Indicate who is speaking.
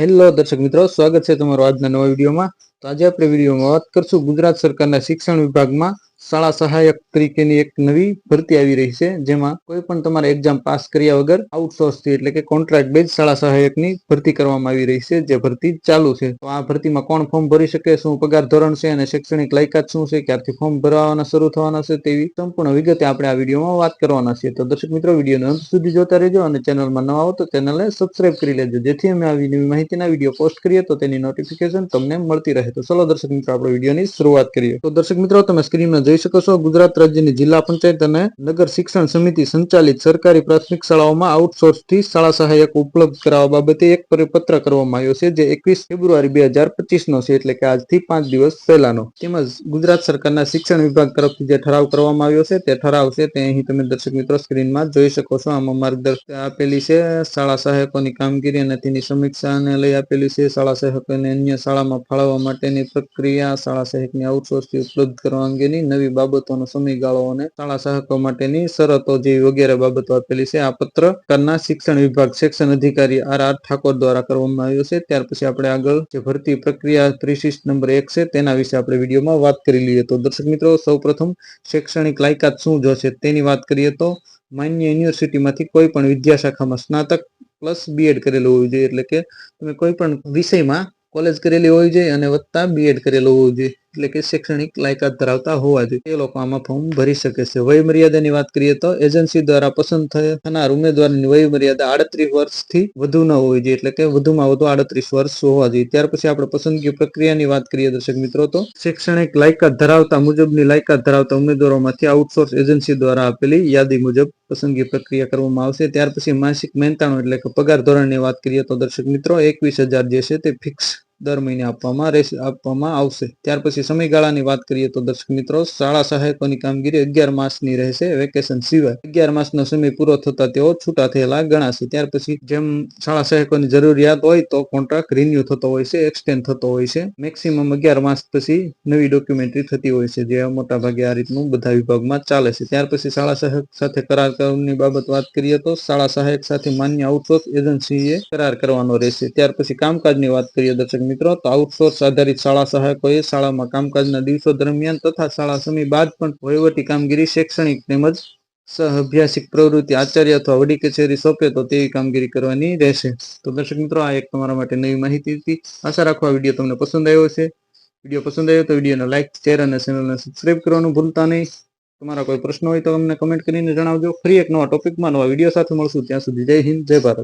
Speaker 1: Hello દર્શક મિત્રો, સ્વાગત છે તમારો આજના નવા વિડીયોમાં. તો આજે આપણે વિડીયોમાં વાત કરશું ગુજરાત સરકારના શિક્ષણ વિભાગમાં શાળા સહાયક તરીકેની એક નવી ભરતી આવી રહી છે, જેમાં કોઈ પણ તમારે એક્ઝામ પાસ કર્યા વગર આઉટસોર્સથી એટલે કે કોન્ટ્રાક્ટ બેઝ શાળા સહાયકની ભરતી કરવામાં આવી રહી છે, જે ભરતી ચાલુ છે. તો આ ભરતીમાં કોણ ફોર્મ ભરી શકે, શું પગાર ધોરણ છે અને શૈક્ષણિક લાયકાત શું છે, ક્યારથી ફોર્મ ભરવાના શરૂ થવાના છે તેવી સંપૂર્ણ વિગતે આપણે આ વિડીયોમાં વાત કરવાના છીએ. તો દર્શક મિત્રો, વિડીયોને અંત સુધી જોતા રહેજો અને ચેનલમાં નવા હો તો ચેનલને સબસ્ક્રાઇબ કરી લેજો, જેથી અમે આવી નવી માહિતીના વીડિયો પોસ્ટ કરીએ તો તેની નોટિફિકેશન તમને મળતી રહે. તો ચલો દર્શક મિત્રો, આપણે વિડીયોની શરૂઆત કરીએ. તો દર્શક મિત્રો, તમે સ્ક્રીનમાં જોઈ શકો છો, ગુજરાત રાજ્યની જિલ્લા પંચાયત અને નગર શિક્ષણ સમિતિ સંચાલિત સરકારી પ્રાથમિક શાળાઓમાં આઉટસોર્સથી શાળા સહાયક ઉપલબ્ધ કરાવવા બાબતે એક પરિપત્ર કરવામાં આવ્યો છે, જે એકવીસ ફેબ્રુઆરી બે હજાર પચીસનો છે, એટલે કે આજથી પાંચ દિવસ પહેલાનો. તેમજ ગુજરાત સરકારના શિક્ષણ વિભાગ તરફથી જે ઠરાવ કરવામાં આવ્યો છે, તે ઠરાવ છે, તે અહીં તમે દર્શક મિત્રો સ્ક્રીનમાં જોઈ શકો છો. આમાં માર્ગદર્શિકા આપેલી છે, શાળા સહાયકોની કામગીરી અને તેની સમીક્ષાને લઈ આપેલી છે. શાળા સહાયકોને અન્ય શાળામાં ફાળવવા માટેની પ્રક્રિયા, શાળા સહાયકની આઉટસોર્સથી ઉપલબ્ધ કરવા અંગેની નવી બાબતોનો સમયગાળો અને શાળા સહાયકો માટેની શરતો જેવી વગેરે બાબતો આપેલી છે. આ પત્ર કરના શિક્ષણ વિભાગ સેક્શન અધિકારી આર આર ઠાકોર દ્વારા કરવામાં આવ્યો છે. ત્યાર પછી આપણે આગળ જે ભરતી પ્રક્રિયા ત્રીસીસ નંબર એક છે તેના વિશે આપણે વિડીયોમાં વાત કરી લઈએ. તો દર્શક મિત્રો, સૌપ્રથમ શૈક્ષણિક લાયકાત શું જોશે તેની વાત કરીએ તો માન્ય યુનિવર્સિટીમાંથી કોઈ પણ વિદ્યાશાખામાં સ્નાતક પ્લસ બીએડ કરેલું હોવું જોઈએ. એટલે કે તમે કોઈ પણ વિષયમાં કોલેજ કરેલી હોવી જોઈએ અને વત્તા બીએડ કરેલું હોવું જોઈએ. એટલે કે શૈક્ષણિક લાયકાત ધરાવતા હોવા જોઈએ. એ લોકો આમાં ફોર્મ ભરી શકે છે. વય મર્યાદાની વાત કરીએ તો એજન્સી દ્વારા પસંદ થનાર ઉમેદવારની વય મર્યાદા આડત્રીસ વર્ષથી વધુ ન હોવી જોઈએ. એટલે કે વધુમાં વધુ આડત્રીસ વર્ષ હોવા જોઈએ. ત્યાર પછી આપણે પસંદગી પ્રક્રિયાની વાત કરીએ દર્શક મિત્રો તો, શૈક્ષણિક લાયકાત ધરાવતા મુજબની લાયકાત ધરાવતા ઉમેદવારોમાંથી આઉટસોર્સ એજન્સી દ્વારા આપેલી યાદી મુજબ પસંદગી પ્રક્રિયા કરવામાં આવશે. ત્યાર પછી માસિક મહેનતાણું એટલે કે પગાર ધોરણની વાત કરીએ તો દર્શક મિત્રો એકવીસ હજાર જે છે તે ફિક્સ દર મહિને આપવામાં રહેશે આપવામાં આવશે. ત્યાર પછી સમયગાળાની વાત કરીએ તો દર્શક મિત્રો, શાળા સહાયકોની કામગીરી અગિયાર માસની રહેશે વેકેશન સિવાય. અગિયાર માસનો સમય પૂરો થતા તેઓ છૂટા થયેલા ગણાશે. ત્યાર પછી જેમ શાળા સહાયકોની જરૂરિયાત હોય તો કોન્ટ્રાક્ટ રિન્યુ થતો હોય છે એક્સટેન્ડ થતો હોય છે. મેક્સિમમ અગિયાર માસ પછી નવી ડોક્યુમેન્ટરી થતી હોય છે, જે મોટા ભાગે આ રીતનું બધા વિભાગમાં ચાલે છે. ત્યાર પછી શાળા સહાયક સાથે કરાર કરવાની બાબત વાત કરીએ તો શાળા સહાયક સાથે માન્ય આઉટસોર્સ એજન્સીએ કરાર કરવાનો રહેશે. ત્યાર પછી કામકાજની વાત કરીએ દર્શક મિત્રો, તો આઉટસોર્સ આધારિત શાળા સહાયકોએ શાળામાં કામકાજના દિવસો દરમિયાન તથા શાળા સમય બાદ પણ વહીવટી કામગીરી, શૈક્ષણિક તેમજ સહઅભ્યાસિક પ્રવૃત્તિ, આચાર્ય અથવા વડી કચેરી સોંપે તો તેવી કામગીરી કરવાની રહેશે. તો દર્શક મિત્રો, આ એક તમારા માટે નવી માહિતી હતી. આશા રાખો આ વીડિયો તમને પસંદ આવ્યો છે વીડિયો પસંદ આવ્યો તો વિડીયોને લાઇક શેર અને ચેનલને સબસ્ક્રાઇબ કરવાનું ભૂલતા નહીં. તમારા કોઈ પ્રશ્ન હોય તો અમને કમેન્ટ કરીને જણાવજો. ફરી એક નવા ટોપિકમાં નવા વીડિયો સાથે મળશું. ત્યાં સુધી જય હિન્દ, જય ભારત.